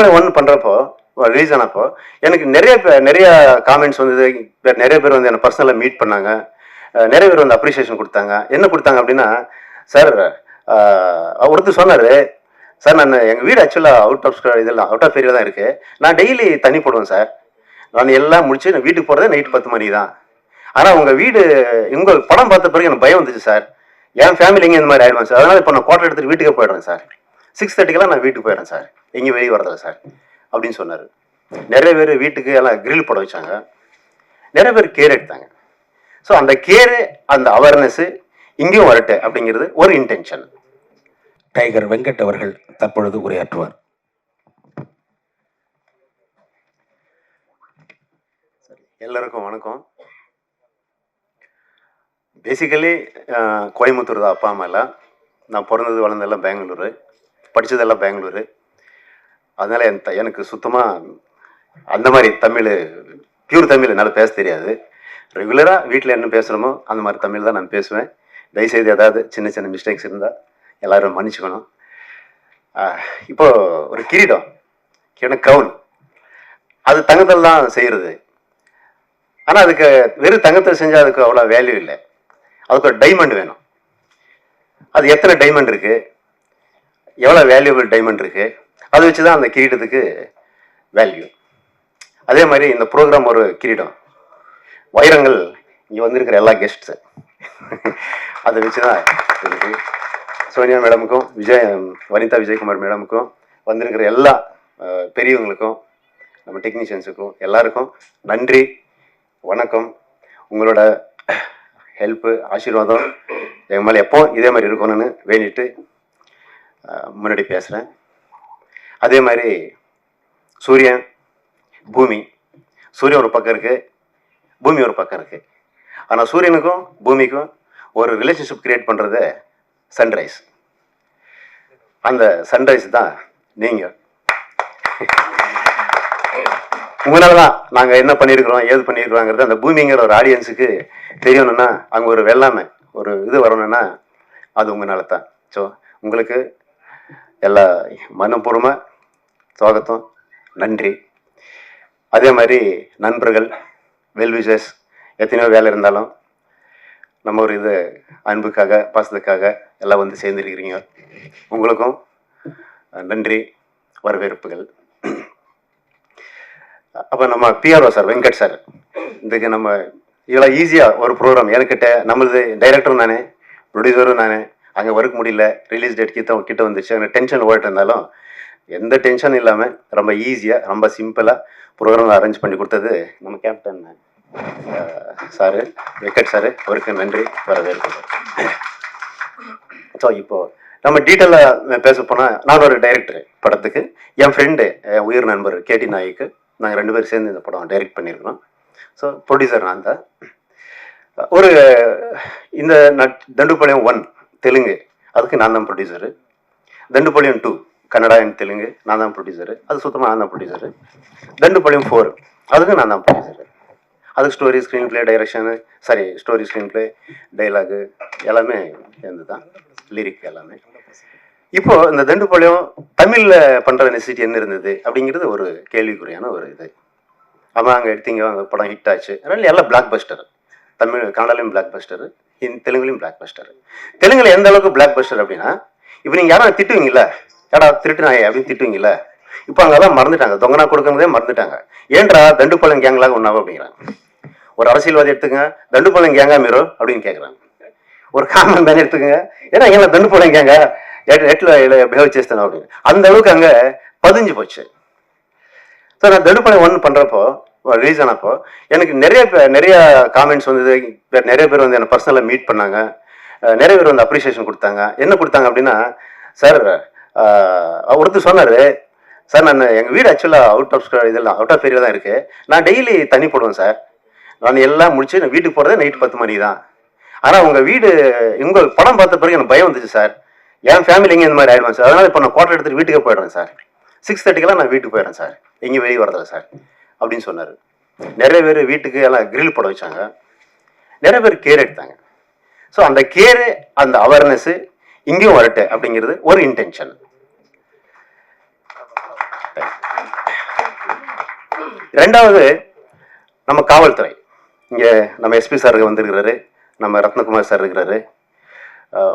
தண்டுப்படை ஒன்று பண்ணுறப்போ ரிலீஸ் ஆனப்போ எனக்கு நிறைய நிறைய காமெண்ட்ஸ் வந்தது. நிறைய பேர் வந்து என்னை பர்சனலாக மீட் பண்ணாங்க. நிறைய பேர் வந்து அப்ரிசியேஷன் கொடுத்தாங்க. என்ன கொடுத்தாங்க அப்படின்னா சார் ஒருத்தர் சொன்னார். சார் நான் எங்கள் வீடு ஆக்சுவலாக அவுட் ஆஃப் இதெல்லாம் அவுட் ஆஃப் ஏரியா தான் இருக்குது நான் டெய்லி தண்ணி போடுவேன் சார் நான் எல்லாம் முடிச்சு நான் வீட்டுக்கு போகிறதே நைட் பத்து மணி தான். ஆனால் உங்கள் வீடு உங்கள் படம் பார்த்த பிறகு எனக்கு பயம் வந்துச்சு சார் என் ஃபேமிலி எங்கே இந்த மாதிரி ஆயிடுவேன் சார் அதனால் இப்போ நான் கோட்டை எடுத்துட்டு வீட்டுக்கே போயிடுறேன் சார் சிக்ஸ் தேர்ட்டிக்கெல்லாம் நான் வீட்டுக்கு போயிடுறேன் சார். எங்கேயும் வெளியே வரதில்ல சார் அப்படின்னு சொன்னார். நிறைய பேர் வீட்டுக்கு எல்லாம் கிரில் போட வச்சாங்க. நிறைய பேர் கேர் எடுத்தாங்க. ஸோ அந்த கேரு அந்த அவேர்னஸ் இங்கேயும் வரட்டு அப்படிங்கிறது ஒரு இன்டென்ஷன் டைகர் வெங்கட் அவர்கள் தற்பொழுது உரையாற்றுவார். எல்லாருக்கும் வணக்கம். பேசிக்கலி கோயம்புத்தூர் தான் அப்பா அம்மா எல்லாம். நான் பிறந்தது வளர்ந்ததெல்லாம் பெங்களூரு. படித்ததெல்லாம் பெங்களூரு. அதனால் என் த- எனக்கு சுத்தமாக அந்த மாதிரி தமிழ் பியூர் தமிழ் என்னால் பேச தெரியாது. ரெகுலராக வீட்டில் என்ன பேசுகிறோமோ அந்த மாதிரி தமிழ் தான் நான் பேசுவேன். தயவுசெய்து ஏதாவது சின்ன சின்ன மிஸ்டேக்ஸ் இருந்தால் எல்லோரும் மன்னிச்சுக்கணும். இப்போது இப்போ ஒரு கிரீடம் கிரீடம் கவுன் அது தங்கத்தில் தான் செய்கிறது ஆனால் அதுக்கு வெறும் தங்கத்தை செஞ்சால் அதுக்கு அவ்வளோ வேல்யூ இல்லை. அதுக்கு ஒரு டைமண்ட் வேணும். அது எத்தனை டைமண்ட் இருக்குது எவ்வளோ வேல்யூபிள் டைமண்ட் இருக்குது அதை வச்சு தான் அந்த கிரீடத்துக்கு வேல்யூ அதே மாதிரி இந்த ப்ரோக்ராம் ஒரு கிரீடம். வைரங்கள் இங்கே வந்திருக்கிற எல்லா கெஸ்ட்ஸு அதை வச்சு தான் சோனியா மேடமுக்கும் விஜய் வனிதா விஜயகுமார் மேடமுக்கும் வந்திருக்கிற எல்லா பெரியவங்களுக்கும் நம்ம டெக்னீஷியன்ஸுக்கும் எல்லாருக்கும் நன்றி வணக்கம். உங்களோட ஹெல்ப்பு ஆசீர்வாதம் என் மேலே எப்போ இதே மாதிரி இருக்கணும்னு வேண்டிட்டு முன்னாடி பேசுகிறேன் அதே மாதிரி சூரியன் பூமி சூரியன் ஒரு பக்கம் இருக்குது பூமி ஒரு பக்கம் இருக்குது ஆனால் சூரியனுக்கும் பூமிக்கும் ஒரு ரிலேஷன்ஷிப் க்ரியேட் பண்ணுறது சன்ரைஸ் அந்த சன்ரைஸ் தான் நீங்கள் உங்களால் தான் நாங்கள் என்ன பண்ணியிருக்கிறோம் ஏது பண்ணியிருக்கிறோங்கிறது அந்த பூமிங்கிற ஒரு ஆடியன்ஸுக்கு தெரியணும்னா அங்கே ஒரு வெள்ளாமை ஒரு இது வரணும்னா அது உங்களால் தான் ஸோ உங்களுக்கு எல்லா மனப்பூர்வமாக சுவாகத்தம். நன்றி. அதே மாதிரி நண்பர்கள் வெல்விஷஸ் எத்தனையோ வேலை இருந்தாலும் நம்ம ஒரு இது அன்புக்காக பாசத்துக்காக எல்லாம் வந்து சேர்ந்துருக்கிறீங்க. உங்களுக்கும் நன்றி வரவேற்புகள். அப்போ நம்ம பிஆர்ஓ சார் வெங்கட் சார் இதுக்கு நம்ம இவ்வளோ ஈஸியாக ஒரு ப்ரோக்ராம் எனக்கிட்ட நம்மளது டைரக்டரும் நானே ப்ரொடியூசரும் நானே அங்கே ஒர்க் முடியல ரிலீஸ் டேட் கிட்ட கிட்ட வந்துச்சு. அங்கே டென்ஷன் ஓட்டு இருந்தாலும் எந்த டென்ஷன் இல்லாமல் ரொம்ப ஈஸியாக ரொம்ப சிம்பிளாக ப்ரோக்ராம் அரேஞ்ச் பண்ணி கொடுத்தது நம்ம கேப்டன் சாரு வெங்கட் சாரு. அவருக்கு நன்றி. வரவேற்பு ஸோ இப்போது நம்ம டீட்டெயிலாக பேச போனால் நான் ஒரு டைரக்டர் படத்துக்கு என் ஃப்ரெண்டு உயிர் நண்பர் கேடி நாய்க்கு நாங்கள் ரெண்டு பேரும் சேர்ந்து இந்த படம் டைரக்ட் பண்ணியிருக்கிறோம். ஸோ ப்ரொடியூசர் நான் தான். ஒரு இந்த நட்- தண்டுபாளையம் ஒன் தெலுங்கு. அதுக்கு நான் தான் producer Dandupalyam two Kannada and Telugu நான் தான் ப்ரொடியூசரு அது சுத்தமாக நான் தான் ப்ரொடியூசரு தண்டுபாளையம் ஃபோர் அதுக்கு நான் தான் ப்ரொடியூசரு அதுக்கு story screenplay direction sorry story screenplay dialogue எல்லாமே சேர்ந்து தான் லிரிக் எல்லாமே. இப்போ இந்த தண்டுபாளையம் தமிழில் பண்ணுற நெசிட்டி என்ன இருந்தது அப்படிங்கிறது ஒரு கேள்விக்குறியான ஒரு இது. ஆமாம் அங்கே எடுத்தீங்க அங்கே படம் ஹிட் ஆச்சு. அதனால எல்லாம் பிளாக் பஸ்டர் தமிழ் கன்னடாலையும் பிளாக் பஸ்டரு தெலுங்குலையும் பிளாக் பஸ்டர் தெலுங்குல எந்த அளவுக்கு பிளாக் பஸ்டர் அப்படின்னா இப்போ நீங்கள் யாரும் திட்டுவீங்கல்ல ஏடா திருட்டு திருட்டுனாயே அப்படின்னு திட்டுவீங்கல்ல இப்போ அங்கே தான் மறந்துட்டாங்க. தொங்கனா கொடுக்குறதே மறந்துட்டாங்க. ஏன்றா தண்டுப்பாளையம் கேங்களாக ஒன்றாவும் அப்படிங்கிறாங்க. ஒரு அரசியல்வாதி எடுத்துங்க தண்டுப்பாளையம் கேங்கா மீரோ? அப்படின்னு கேட்குறாங்க ஒரு காமன் மேன் எடுத்துக்கங்க ஏன்னா ஏன்னா தண்டுப்பாளையம் கேங்க எட்டில் பிஹேவ் சேஸ்தானோ? அப்படின்னு. அந்த அளவுக்கு அங்கே பதிஞ்சு போச்சு. ஸோ நான் தண்டு தண்டுப்பாளையம் ஒன்று பண்ணுறப்போ ரிலீஸ் ஆனப்போ எனக்கு நிறைய நிறைய காமெண்ட்ஸ் வந்தது. நிறைய பேர் வந்து என்னை பர்சனலாக மீட் பண்ணாங்க. நிறைய பேர் வந்து அப்ரிசியேஷன் கொடுத்தாங்க. என்ன கொடுத்தாங்க அப்படின்னா சார் ஒருத்தர் சொன்னார் சார் நான் எங்கள் வீடு ஆக்சுவலாக அவுட் ஆஃப் இதெல்லாம் அவுட் ஆஃப் ஏரியா தான் இருக்குது நான் டெய்லி தண்ணி போடுவேன் சார் நான் எல்லாம் முடிச்சு நான் வீட்டுக்கு போகிறதே நைட் பத்து மணி தான். ஆனால் உங்கள் வீடு உங்கள் படம் பார்த்த பிறகு எனக்கு பயம் வந்துச்சு சார் என் ஃபேமிலி எங்கே இந்த மாதிரி ஆயிடுவேன் சார் அதனால் இப்போ நான் குவார்டர் எடுத்துகிட்டு வீட்டுக்கே போயிடுறேன் சார் சிக்ஸ் தேர்ட்டிக்கெல்லாம் நான் வீட்டுக்கு போயிடுறேன் சார் எங்கேயும் வெளியே வரதில்லை சார் அப்படின்னு சொன்னார். நிறைய பேர் வீட்டுக்கு எல்லாம் கிரில் போட வச்சாங்க. நிறைய பேர் கேர் எடுத்தாங்க. ஸோ அந்த கேரு அந்த அவேர்னஸ்ஸு இங்கேயும் வரட்டு அப்படிங்கிறது ஒரு இன்டென்ஷன் ரெண்டாவது நம்ம காவல்துறை. இங்கே நம்ம எஸ்பி சார் வந்திருக்கிறாரு. நம்ம ரத்னகுமார் சார் இருக்கிறாரு.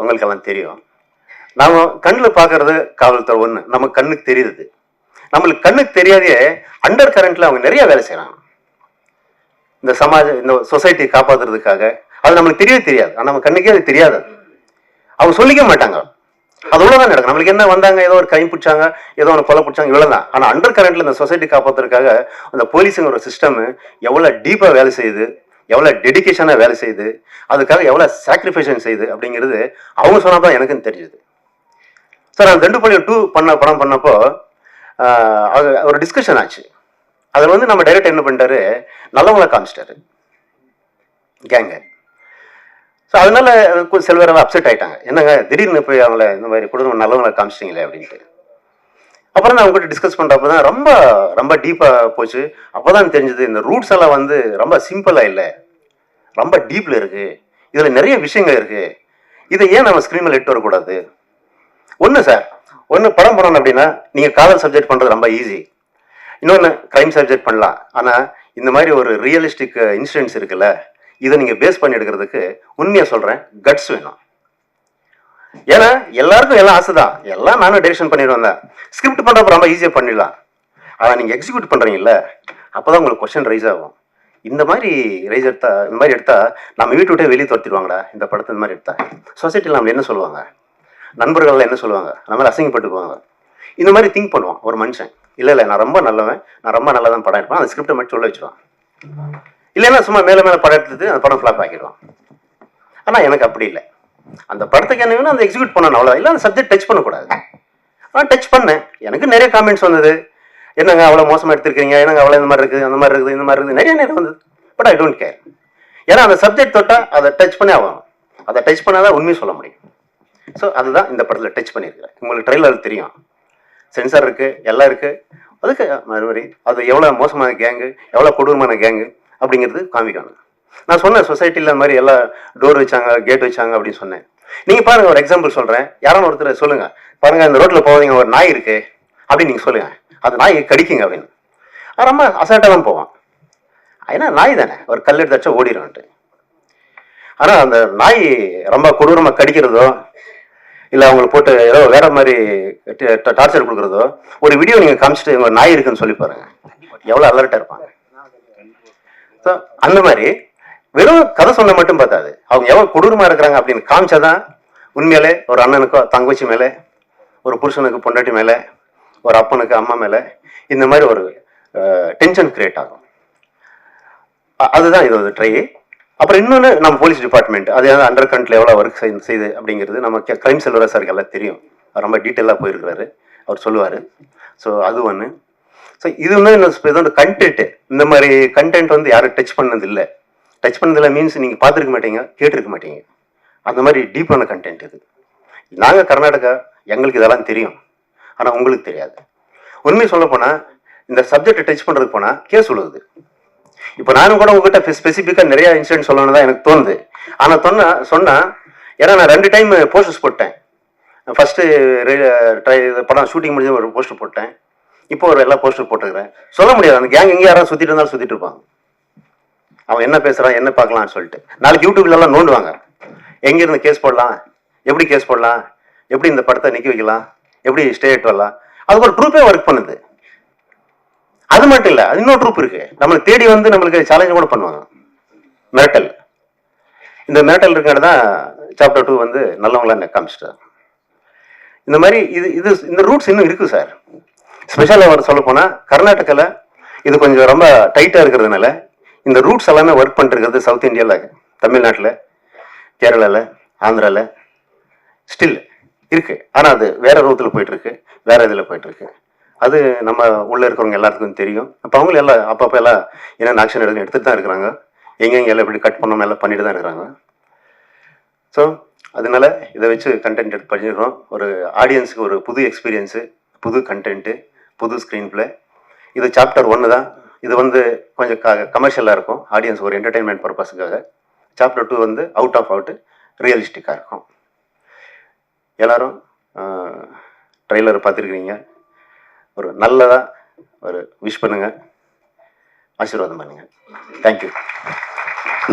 உங்களுக்கெல்லாம் தெரியும். நாம் கண்ணில் பார்க்கறது காவல்துறை ஒன்று நம்ம கண்ணுக்கு தெரியுது நம்மளுக்கு கண்ணுக்கு தெரியாதே அண்டர் கரண்ட்ல அவங்க நிறைய வேலை செய்கிறாங்க இந்த சமாஜ இந்த சொசைட்டியை காப்பாத்துறதுக்காக. அது நம்மளுக்கு தெரியவே தெரியாது. ஆனால் நம்ம கண்ணுக்கே அது தெரியாது. அவங்க சொல்லிக்க மாட்டாங்க. அது நடக்கும். நம்மளுக்கு என்ன வந்தாங்க? ஏதோ ஒரு கை பிடிச்சாங்க ஏதோ ஒன்று கொலை பிடிச்சாங்க இவ்வளவுதான். ஆனால் அண்டர் கரண்ட்ல இந்த சொசைட்டி காப்பாத்துறதுக்காக அந்த போலீஸுங்கிற ஒரு சிஸ்டம் எவ்வளோ டீப்பாக வேலை செய்யுது எவ்வளோ டெடிகேஷனாக வேலை செய்யுது அதுக்காக எவ்வளோ சாக்ரிஃபைஷன் செய்யுது அப்படிங்கிறது அவங்க சொன்னால் தான் எனக்கும் தெரிஞ்சுது. சார் அந்த ரெண்டு பள்ளி டூ பண்ண படம் பண்ணப்போ அது ஒரு டிஸ்கஷன் ஆச்சு. அதில் வந்து நம்ம டைரக்டர் என்ன பண்ணிட்டாரு? நல்லவங்கள காமிச்சிட்டாரு. கேங்க ஸோ அதனால சில பேர் அப்செட் ஆகிட்டாங்க என்னங்க திடீர்னு போய் அவங்கள இந்த மாதிரி குடும்பம் நல்லவங்கள காமிச்சிட்டீங்களே அப்படின்ட்டு. அப்புறம் நான் அவங்ககிட்ட டிஸ்கஸ் பண்ணுறப்ப தான் ரொம்ப ரொம்ப டீப்பாக போச்சு. அப்போ தான் தெரிஞ்சது இந்த ரூட்ஸ் எல்லாம் வந்து ரொம்ப சிம்பிளாக இல்லை. ரொம்ப டீப்பில் இருக்குது இதில் நிறைய விஷயங்கள் இருக்குது இதை ஏன் நம்ம ஸ்க்ரீனில் எடுத்து வரக்கூடாது? ஒன்று சார் ஒன்று படம் பண்ணணும் அப்படின்னா நீங்கள் காதல் சப்ஜெக்ட் பண்ணுறது ரொம்ப ஈஸி இன்னொன்று க்ரைம் சப்ஜெக்ட் பண்ணலாம். ஆனால் இந்த மாதிரி ஒரு ரியலிஸ்டிக் இன்சிடென்ட்ஸ் இருக்குல்ல இதை நீங்கள் பேஸ் பண்ணி எடுக்கிறதுக்கு உண்மையாக சொல்கிறேன் கட்ஸ் வேணும். ஏன்னா எல்லாருக்கும் எல்லாம் ஆசை தான் எல்லாம் நானும் டைரக்ஷன் பண்ணிடுவேன் தான் ஸ்கிரிப்ட் பண்ணுறப்ப ரொம்ப ஈஸியாக பண்ணிடலாம். ஆனால் நீங்கள் எக்ஸிக்யூட் பண்ணுறீங்கல்ல அப்போ தான் உங்களுக்கு கொஷின் ரைஸ் ஆகும். இந்த மாதிரி ரைஸ் எடுத்தா இந்த மாதிரி எடுத்தால் நம்ம வீட்டு விட்டே வெளியே துரத்திடுவாங்கடா இந்த படத்தை இந்த மாதிரி எடுத்தா. சொசைட்டியில் நம்ம என்ன சொல்லுவாங்க? நண்பர்கள்லாம் என்ன சொல்லுவாங்க? நம்ம அசிங்கப்பட்டுக்குவாங்க இந்த மாதிரி திங்க் பண்ணுவான் ஒரு மனுஷன். இல்லை இல்லை நான் ரொம்ப நல்லவன் நான் ரொம்ப நல்லா தான் படம் எடுப்பேன் அந்த ஸ்கிரிப்டை மட்டும் சொல்ல வச்சிருவான். இல்லைன்னா சும்மா மேலே மேலே படம் எடுத்துட்டு அந்த படம் ஃப்ளாப் ஆக்கிடுவான். ஆனால் எனக்கு அப்படி இல்லை. அந்த படத்துக்கு என்ன வேணும் அந்த எக்ஸிக்யூட் பண்ணணும் அவ்வளோ இல்லை அந்த சப்ஜெக்ட் டச் பண்ணக்கூடாது. ஆனால் டச் பண்ணேன். எனக்கு நிறைய காமெண்ட்ஸ் வந்தது. என்னங்க அவ்வளோ மோசமாக எடுத்துருக்கீங்க? என்னங்க அவ்வளோ இந்த மாதிரி இருக்குது அந்த மாதிரி இருக்குது இந்த மாதிரி இருக்குது. நிறைய நேரம் வந்தது. பட் ஐ டோன்ட் கேர் ஏன்னா அந்த சப்ஜெக்ட் தொட்டால் அதை டச் பண்ணே ஆகணும். அதை டச் பண்ணாதான் உண்மையை சொல்ல முடியும். ஸோ அதுதான் இந்த படத்தில் டச் பண்ணியிருக்கிறேன் உங்களுக்கு ட்ரெயிலர் தெரியும். சென்சார் இருக்குது எல்லாம் இருக்கு. அதுக்கு மறுபடி அது எவ்வளோ மோசமான கேங்கு எவ்வளோ கொடூரமான கேங்கு அப்படிங்கிறது காமிக்கணும் நான் சொன்னேன் சொசைட்டியில் இந்த மாதிரி எல்லாம் டோர் வச்சாங்க கேட் வச்சாங்க அப்படின்னு சொன்னேன். நீங்கள் பாருங்க ஒரு எக்ஸாம்பிள் சொல்கிறேன் யாரான ஒருத்தர் சொல்லுங்க. பாருங்க இந்த ரோட்டில் போவீங்க ஒரு நாய் இருக்கு அப்படின்னு நீங்கள் சொல்லுங்கள் அது நாய் கடிக்குங்க அப்படின்னு. ரொம்ப அசால்ட்டாக தான் போவான். ஏன்னா நாய் தானே. ஒரு கல் எடுத்து ஓடிடுவான்ட்டு ஆனால் அந்த நாய் ரொம்ப கொடூரமாக கடிக்கிறதோ இல்லை அவங்களுக்கு போட்டு ஏதோ வேற மாதிரி டார்ச்சர் கொடுக்குறதோ ஒரு வீடியோ நீங்கள் காமிச்சிட்டு உங்க நாய் இருக்குன்னு சொல்லி பாருங்க. எவ்வளோ அலர்ட்டாக இருப்பாங்க. ஸோ அந்த மாதிரி வெறும் கதை சொன்ன மட்டும் பார்த்தாது அவங்க எவ்வளோ கொடூரமாக இருக்கிறாங்க அப்படின்னு காமிச்சாதான் உண்மையிலே ஒரு அண்ணனுக்கோ தங்கச்சி மேலே ஒரு புருஷனுக்கு பொண்டாட்டி மேலே ஒரு அப்பனுக்கு அம்மா மேலே இந்த மாதிரி ஒரு டென்ஷன் கிரியேட் ஆகும். அதுதான் இது ட்ரை அப்புறம் இன்னொன்று நம்ம போலீஸ் டிபார்ட்மெண்ட் அது அண்டர் கரண்ட்ல எவ்வளோ ஒர்க் செய்து அப்படிங்கிறது நம்ம கிரைம் செல்வரா சார் எல்லாம் தெரியும். அவர் ரொம்ப டீட்டெயிலாக போயிருக்கிறாரு. அவர் சொல்லுவார். ஸோ அது ஒன்று ஸோ இது வந்து இது வந்து கண்டென்ட்டு இந்த மாதிரி கண்டென்ட் வந்து யாரும் டச் பண்ணது இல்லை டச் பண்ணதில்லை மீன்ஸ் நீங்கள் பார்த்துருக்க மாட்டீங்க கேட்டிருக்க மாட்டீங்க. அந்த மாதிரி டீப்பான கண்டென்ட் இது. நாங்கள் கர்நாடகா எங்களுக்கு இதெல்லாம் தெரியும். ஆனால் உங்களுக்கு தெரியாது. உண்மையை சொல்ல போனால் இந்த சப்ஜெக்டை டச் பண்ணுறதுக்கு போனால் கேஸ் உழுகுது இப்போ நானும் கூட உங்ககிட்ட ஸ்பெசிஃபிக்காக நிறைய இன்சிடென்ட் சொல்லணும்னு தான் எனக்கு தோணுது. ஆனால் சொன்னா சொன்னா ஏன்னா நான் ரெண்டு டைம் போஸ்டர்ஸ் போட்டேன். ஃபர்ஸ்ட்டு ட்ரை படம் ஷூட்டிங் முடிஞ்ச ஒரு போஸ்டர் போட்டேன். இப்போ ஒரு எல்லா போஸ்டர் போட்டுக்கிறேன். சொல்ல முடியாது. அந்த கேங் எங்கே யாராவது சுற்றிட்டு இருந்தாலும் சுற்றிட்டு இருப்பாங்க. அவன் என்ன பேசுகிறான் என்ன பார்க்கலாம்னு சொல்லிட்டு. நாளைக்கு யூடியூப்லலாம் நோண்டுவாங்க. எங்கேருந்து கேஸ் போடலாம்? எப்படி கேஸ் போடலாம்? எப்படி இந்த படத்தை நிற்க வைக்கலாம்? எப்படி ஸ்டே எட்டு வரலாம்? அதுக்கு ஒரு ட்ரூப்பே ஒர்க் பண்ணுது. அது மட்டும் இல்ல அது இன்னொரு ட்ரூப் இருக்கு. நம்மளை தேடி வந்து நம்மளுக்கு சேலஞ்ச் கூட பண்ணுவாங்க. மிரட்டல். இந்த மிரட்டல் இருக்கிறது தான் சாப்டர் டூ வந்து நல்லவங்களா காமிச்சிட்டார். இந்த மாதிரி இது இது இந்த ரூட்ஸ் இன்னும் இருக்கு சார் ஸ்பெஷலாக வர சொல்ல போனால் கர்நாடகாவில் இது கொஞ்சம் ரொம்ப டைட்டாக இருக்கிறதுனால இந்த ரூட்ஸ் எல்லாமே ஒர்க் பண்ணிருக்கிறது சவுத் இந்தியாவில் தமிழ்நாட்டில் கேரளாவில் ஆந்திராவில் ஸ்டில் இருக்குது ஆனால் அது வேறு ரூத்தில் போயிட்டுருக்கு வேறு இதில் போயிட்டுருக்கு அது நம்ம உள்ளே இருக்கிறவங்க எல்லாத்துக்கும் தெரியும். அப்போ அவங்களும் எல்லாம் அப்பப்போ எல்லாம் என்னென்ன ஆக்ஷன் எடுத்து எடுத்துகிட்டு தான் இருக்கிறாங்க. எங்கெங்க எல்லாம் எப்படி கட் பண்ணோம் எல்லாம் பண்ணிட்டு தான் இருக்கிறாங்க. ஸோ அதனால இதை வச்சு கண்டென்ட் எடுத்து பண்ணிடுறோம் ஒரு ஆடியன்ஸுக்கு ஒரு புது எக்ஸ்பீரியன்ஸு புது கண்டென்ட்டு புது ஸ்க்ரீன் பிளே இது சாப்டர் ஒன்று தான். இது வந்து கொஞ்சம் க கமர்ஷியலாக இருக்கும். ஆடியன்ஸ் ஒரு என்டர்டெயின்மெண்ட் பர்பஸுக்காக சாப்டர் டூ வந்து அவுட் ஆஃப் அவுட்டு ரியலிஸ்டிக்காக இருக்கும். எல்லோரும் ட்ரெய்லர் பார்த்துருக்கிறீங்க. ஒரு நல்லதாக ஒரு விஷ் பண்ணுங்கள் ஆசீர்வாதம் பண்ணுங்கள் தேங்க்யூ